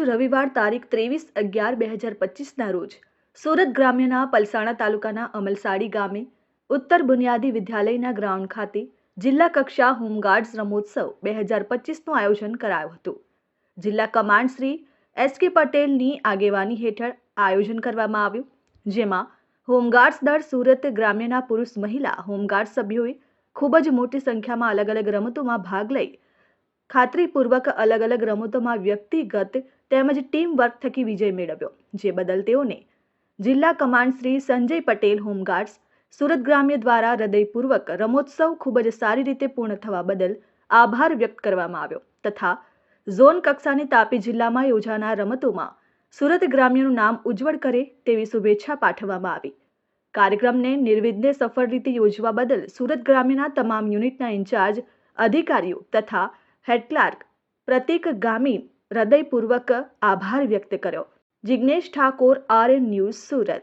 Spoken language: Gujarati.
રવિવાર તારીખ ત્રેવીસ અગિયાર બે હજાર પચીસના રોજ સુરત ગ્રામ્યના પલસાણા તાલુકાના અમલસાડી ગામે ઉત્તર બુનિયાદી વિદ્યાલયના ગ્રાઉન્ડ ખાતે જિલ્લા કક્ષા હોમગાર્ડ્સ રમોત્સવ બે હજાર પચીસનું આયોજન કરાયું હતું. જિલ્લા કમાન્ડ શ્રી એસ કે પટેલની આગેવાની હેઠળ આયોજન કરવામાં આવ્યું, જેમાં હોમગાર્ડ્સ દળ સુરત ગ્રામ્યના પુરુષ મહિલા હોમગાર્ડ સભ્યોએ ખૂબ જ મોટી સંખ્યામાં અલગ અલગ રમતોમાં ભાગ લઈ ખાતરીપૂર્વક અલગ અલગ રમતોમાં વ્યક્તિગત તેમજ ટીમ વર્ક થકી વિજય મેળવ્યો, જે બદલ તેઓને જિલ્લા command Shri Sanjay Patel, home guards, Surat ગ્રામ્ય દ્વારા હૃદયપૂર્વક રમોત્સવ ખૂબ જ સારી રીતે પૂર્ણ થવા બદલ આભાર વ્યક્ત કરવામાં આવ્યો તથા ઝોન કક્ષાની તાપી જિલ્લામાં યોજાનાર રમતોમાં સુરત ગ્રામ્યનું નામ ઉજ્જવળ કરે તેવી શુભેચ્છા પાઠવવામાં આવી. કાર્યક્રમને નિર્વિઘ્ને સફળ રીતે યોજવા બદલ સુરત ગ્રામ્યના તમામ યુનિટના ઇન્ચાર્જ, અધિકારીઓ તથા હેડ ક્લાર્ક પ્રતિક ગામી હૃદયપૂર્વક આભાર વ્યક્ત કર્યો. Jignesh Thakor R news Surat.